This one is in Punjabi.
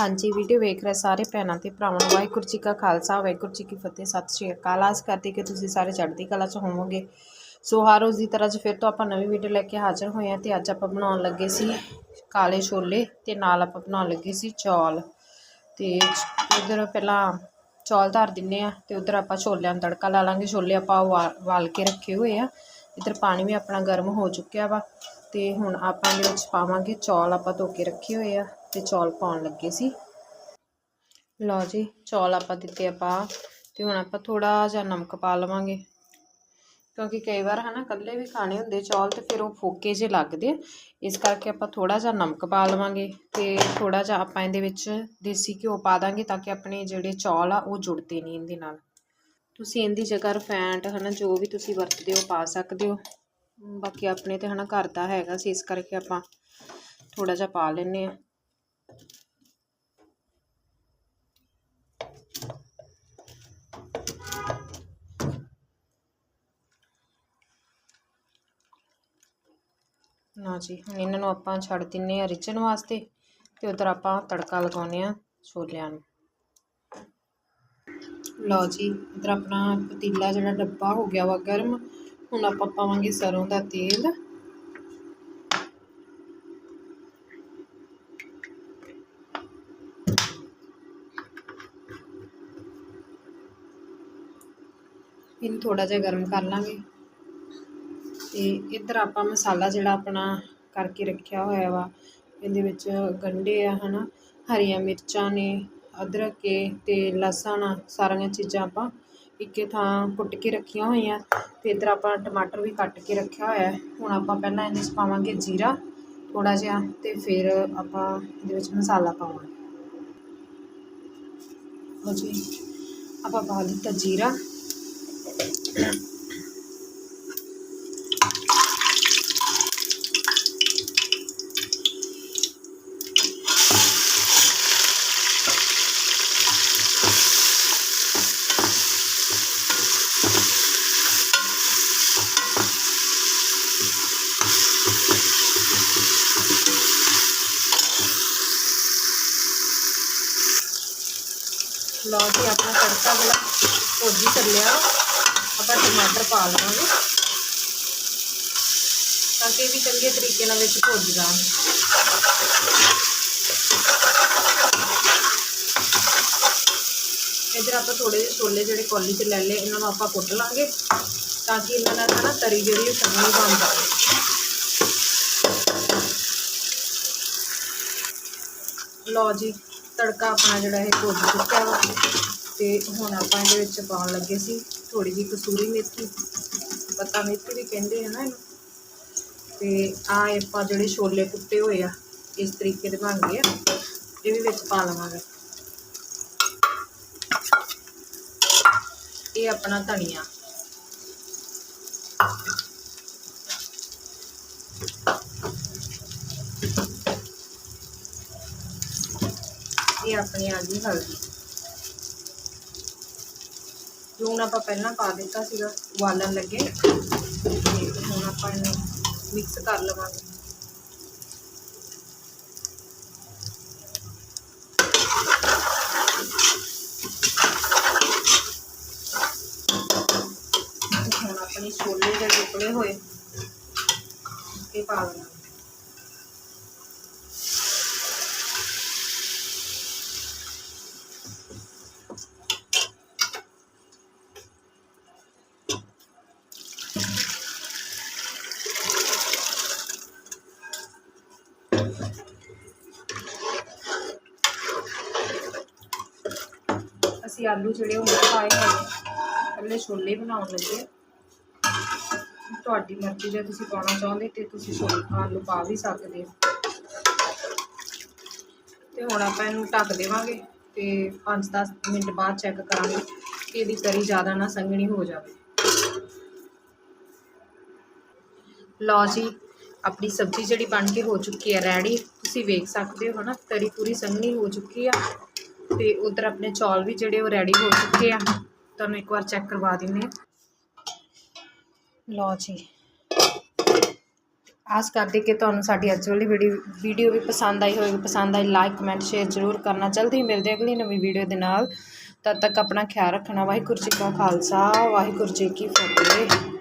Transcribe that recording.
ਹਾਂਜੀ ਵੀਡੀਓ ਵੇਖ ਰਹੇ ਸਾਰੇ ਭੈਣਾਂ ਤੇ ਭਰਾਵਾਂ ਨੂੰ। ਵਾਹਿਗੁਰੂ ਜੀ ਕਾ ਖਾਲਸਾ, ਵਾਹਿਗੁਰੂ ਜੀ ਕੀ ਫਤਿਹ। ਸਤਿ ਸ਼੍ਰੀ ਅਕਾਲ। ਆਸ ਕਰਦੇ ਕਿ ਤੁਸੀਂ ਸਾਰੇ ਚੜ੍ਹਦੀ ਕਲਾ 'ਚ ਹੋਵੋਗੇ। ਸੋ ਹਰ ਰੋਜ਼ ਦੀ ਤਰ੍ਹਾਂ ਅੱਜ ਫਿਰ ਤੋਂ ਆਪਾਂ ਨਵੀਂ ਵੀਡੀਓ ਲੈ ਕੇ ਹਾਜ਼ਰ ਹੋਏ ਹਾਂ ਤੇ ਅੱਜ ਆਪਾਂ ਬਣਾਉਣ ਲੱਗੇ ਸੀ ਕਾਲੇ ਛੋਲੇ ਤੇ ਨਾਲ ਆਪਾਂ ਬਣਾਉਣ ਲੱਗੇ ਸੀ ਚੌਲ। ਤੇ ਉਧਰ ਪਹਿਲਾਂ ਚੌਲ ਧਰ ਦਿੰਨੇ ਆ ਤੇ ਉਧਰ ਆਪਾਂ ਛੋਲਿਆਂ ਨੂੰ ਤੜਕਾ ਲਾ ਲਾਂਗੇ। ਛੋਲੇ ਆਪਾਂ ਉਵਾ- ਉਬਾਲ ਕੇ ਰੱਖੇ ਹੋਏ ਆ। ਇੱਧਰ ਪਾਣੀ ਵੀ ਆਪਣਾ ਗਰਮ ਹੋ ਚੁੱਕਿਆ ਵਾ ਤੇ ਹੁਣ ਆਪਾਂ ਇਹਦੇ ਵਿੱਚ ਪਾਵਾਂਗੇ। ਚੌਲ ਆਪਾਂ ਧੋ ਕੇ ਰੱਖੇ ਹੋਏ ਆ। ਤੇ ਚੌਲ ਪਾਉਣ ਲੱਗੇ ਸੀ। ਲਓ ਜੀ, ਚੌਲ ਆਪਾਂ ਦਿੱਤੇ ਆਪਾਂ ਪਾ ਤੇ ਹੁਣ ਆਪਾਂ ਥੋੜਾ ਜਿਹਾ ਨਮਕ ਪਾ ਲਵਾਂਗੇ। ਕਿਉਂਕਿ ਕਈ ਵਾਰ ਹਨਾ ਇਕੱਲੇ ਵੀ ਖਾਣੇ ਹੁੰਦੇ ਚੌਲ ਤੇ ਫਿਰ ਉਹ ਫੋਕੇ ਜੇ ਲੱਗਦੇ ਆ। ਇਸ ਕਰਕੇ ਆਪਾਂ ਥੋੜਾ ਜਿਹਾ ਨਮਕ ਪਾ ਲਵਾਂਗੇ ਤੇ ਥੋੜਾ ਜਿਹਾ ਆਪਾਂ ਇਹਦੇ ਵਿੱਚ ਦੇਸੀ ਘਿਓ ਪਾ ਦਾਂਗੇ ਤਾਂ ਕਿ ਆਪਣੇ ਜਿਹੜੇ ਚੌਲ ਆ ਉਹ ਜੁੜਦੇ ਨਹੀਂ ਇਹਦੇ ਨਾਲ। ਤੁਸੀਂ ਇਹਦੀ ਜਗ੍ਹਾ ਰਿਫਾਇੰਡ ਹਨਾ ਜੋ ਵੀ ਤੁਸੀਂ ਵਰਤਦੇ ਹੋ ਪਾ ਸਕਦੇ ਹੋ। ਬਾਕੀ ਆਪਣੇ ਤੇ ਹਨਾ ਘਰ ਦਾ ਹੈਗਾ ਸੀ, ਇਸ ਕਰਕੇ ਆਪਾਂ ਥੋੜਾ ਜਿਹਾ ਪਾ ਲੈਨੇ ਆ ਨਾ ਜੀ, ਹੁਣ ਇਹਨਾਂ ਨੂੰ ਆਪਾਂ ਛੱਡ ਦਿੰਨੇ ਆ ਰਿਚਣ ਵਾਸਤੇ ਤੇ ਉਧਰ ਆਪਾਂ ਤੜਕਾ ਲਗਾਉਨੇ ਆ ਛੋਲਿਆਂ ਨੂੰ। ਲਓ ਜੀ, ਇਧਰ ਆਪਣਾ ਪਤੀਲਾ ਜਿਹੜਾ ਡੱਬਾ ਹੋ ਗਿਆ ਵਾ ਗਰਮ, ਹੁਣ ਆਪਾਂ ਪਾਵਾਂਗੇ ਸਰੋਂ ਦਾ ਤੇਲ। ਇਹਨੂੰ ਥੋੜਾ ਜਿਹਾ ਗਰਮ ਕਰ ਲਾਂਗੇ। ਤੇ ਇੱਧਰ ਆਪਾਂ ਮਸਾਲਾ ਜਿਹੜਾ ਆਪਣਾ ਕਰਕੇ ਰੱਖਿਆ ਹੋਇਆ ਵਾ ਇਹਦੇ ਵਿੱਚ ਗੰਢੇ ਆ ਹਨਾ ਹਰੀਆਂ ਮਿਰਚਾਂ ਨੇ ਅਦਰਕ ਏ ਤੇ ਲਸਣ ਆ, ਸਾਰੀਆਂ ਚੀਜ਼ਾਂ ਆਪਾਂ ਇੱਕੇ ਥਾਂ ਕੁੱਟ ਕੇ ਰੱਖੀਆਂ ਹੋਈਆਂ। ਤੇ ਇੱਧਰ ਆਪਾਂ ਟਮਾਟਰ ਵੀ ਕੱਟ ਕੇ ਰੱਖਿਆ ਹੋਇਆ ਹੁਣ ਆਪਾਂ ਪਹਿਲਾਂ ਇਹਦੇ ਵਿੱਚ ਪਾਵਾਂਗੇ ਜੀਰਾ ਥੋੜਾ ਜਿਹਾ ਤੇ ਫਿਰ ਆਪਾਂ ਇਹਦੇ ਵਿੱਚ ਮਸਾਲਾ ਪਾਵਾਂਗੇ। ਲਓ ਜੀ ਆਪਾਂ ਪਾ ਦਿੱਤਾ ਜੀਰਾ। ਲਓ ਜੀ ਆਪਣਾ ਤੜਕਾ ਜਿਹੜਾ ਭੁੱਜ ਹੀ ਚੱਲਿਆ ਆਪਾਂ ਟਮਾਟਰ ਪਾ ਲਵਾਂਗੇ। ਤਾਂ ਕਿ ਇਹ ਵੀ ਚੰਗੇ ਤਰੀਕੇ ਨਾਲ ਵਿੱਚ ਭੁੱਜ ਜਾਣ। ਇਧਰ ਆਪਾਂ ਥੋੜੇ ਜਿਹੇ ਛੋਲੇ ਜਿਹੜੇ ਕੌਲੀ 'ਚ ਲੈ ਲਏ, ਇਹਨਾਂ ਨੂੰ ਆਪਾਂ ਕੁੱਟ ਲਾਂਗੇ ਤਾਂ ਕਿ ਇਹਨਾਂ ਨਾਲ ਨਾ ਤਰੀ ਜਿਹੜੀ ਚੰਗੀ ਬਣ ਜਾਵੇ। ਲਓ ਜੀ, ਤੜਕਾ ਆਪਣਾ ਜਿਹੜਾ ਇਹ ਭੁੱਜ ਚੁੱਕਿਆ ਵਾ ਤੇ ਹੁਣ ਆਪਾਂ ਇਹਦੇ ਵਿੱਚ ਪਾਉਣ ਲੱਗੇ ਸੀ ਥੋੜੀ ਜਿਹੀ ਕਸੂਰੀ ਮੇਥੀ, ਪਤਾ ਮੇਥੀ ਵੀ ਕਹਿੰਦੇ ਆ ਨਾ ਇਹਨੂੰ। ਤੇ ਆ ਆਪਾਂ ਜਿਹੜੇ ਛੋਲੇ ਕੁੱਟੇ ਹੋਏ ਆ, ਇਸ ਤਰੀਕੇ ਦੇ ਬਣ ਗਏ ਆ, ਇਹ ਵੀ ਵਿੱਚ ਪਾ ਲਵਾਂਗੇ। ਇਹ ਆਪਣਾ ਧਨੀਆ। ਇਹ ਆਪਣੀ ਆ ਗਈ ਹਲਦੀ। ਲੂਣ ਆਪਾਂ ਪਹਿਲਾਂ ਪਾ ਦਿੱਤਾ ਸੀਗਾ, ਉਬਾਲਣ ਲੱਗੇ। ਤੇ ਹੁਣ ਆਪਾਂ ਇਹਨੂੰ ਮਿਕਸ ਕਰ ਲਵਾਂਗੇ। ਹੁਣ ਆਪਣੇ ਛੋਲੇ ਜਿਹੜੇ ਉਬਲੇ ਹੋਏ, ਇਹ ਪਾ ਦੇਣਾ ਅਸੀਂ ਆਲੂ ਜਿਹੜੇ ਉਹ ਪਾਏ ਹੋਏ ਇਕੱਲੇ ਛੋਲੇ ਬਣਾਉਣ ਲੱਗੇ। ਤੁਹਾਡੀ ਮਰਜ਼ੀ ਜੇ ਤੁਸੀਂ ਪਾਉਣਾ ਚਾਹੁੰਦੇ ਤੇ ਤੁਸੀਂ ਆਲੂ ਪਾ ਵੀ ਸਕਦੇ ਹੋ। ਤੇ ਹੁਣ ਆਪਾਂ ਇਹਨੂੰ ਢੱਕ ਦੇਵਾਂਗੇ ਤੇ 5-10 ਮਿੰਟ ਬਾਅਦ ਚੈੱਕ ਕਰਾਂਗੇ ਕਿ ਇਹਦੀ ਤਰੀ ਜ਼ਿਆਦਾ ਨਾ ਸੰਘਣੀ ਹੋ ਜਾਵੇ। ਲਓ ਜੀ ਆਪਣੀ ਸਬਜ਼ੀ ਜਿਹੜੀ ਬਣ ਕੇ ਹੋ ਚੁੱਕੀ ਹੈ, ਰੈਡੀ। ਤੁਸੀਂ ਵੇਖ ਸਕਦੇ ਹੋ ਨਾ ਤਰੀ ਪੂਰੀ ਸੰਘਣੀ ਹੋ ਚੁੱਕੀ ਆ। ਤੇ ਉਧਰ ਆਪਣੇ ਚੌਲ ਵੀ ਜਿਹੜੇ ਉਹ ਰੈਡੀ ਹੋ ਚੁੱਕੇ ਆ। ਤੁਹਾਨੂੰ ਇੱਕ ਵਾਰ ਚੈੱਕ ਕਰਵਾ ਦਿੰਨੇ ਆ ਲਓ ਜੀ। ਆਸ ਕਰਦੇ ਕਿ ਤੁਹਾਨੂੰ ਸਾਡੀ ਅੱਜ ਵਾਲੀ ਵੀਡੀਓ ਵੀਡੀਓ ਵੀ ਪਸੰਦ ਆਈ ਹੋਵੇਗੀ। ਪਸੰਦ ਆਈ ਲਾਈਕ, ਕਮੈਂਟ, ਸ਼ੇਅਰ ਜ਼ਰੂਰ ਕਰਨਾ। ਜਲਦੀ ਮਿਲਦੇ ਅਗਲੀ ਨਵੀਂ ਵੀਡੀਓ ਦੇ ਨਾਲ। ਤਦ ਤੱਕ ਆਪਣਾ ਖਿਆਲ ਰੱਖਣਾ। ਵਾਹਿਗੁਰੂ ਜੀ ਕਾ ਖਾਲਸਾ, ਵਾਹਿਗੁਰੂ ਜੀ ਕੀ ਫਤਿਹ।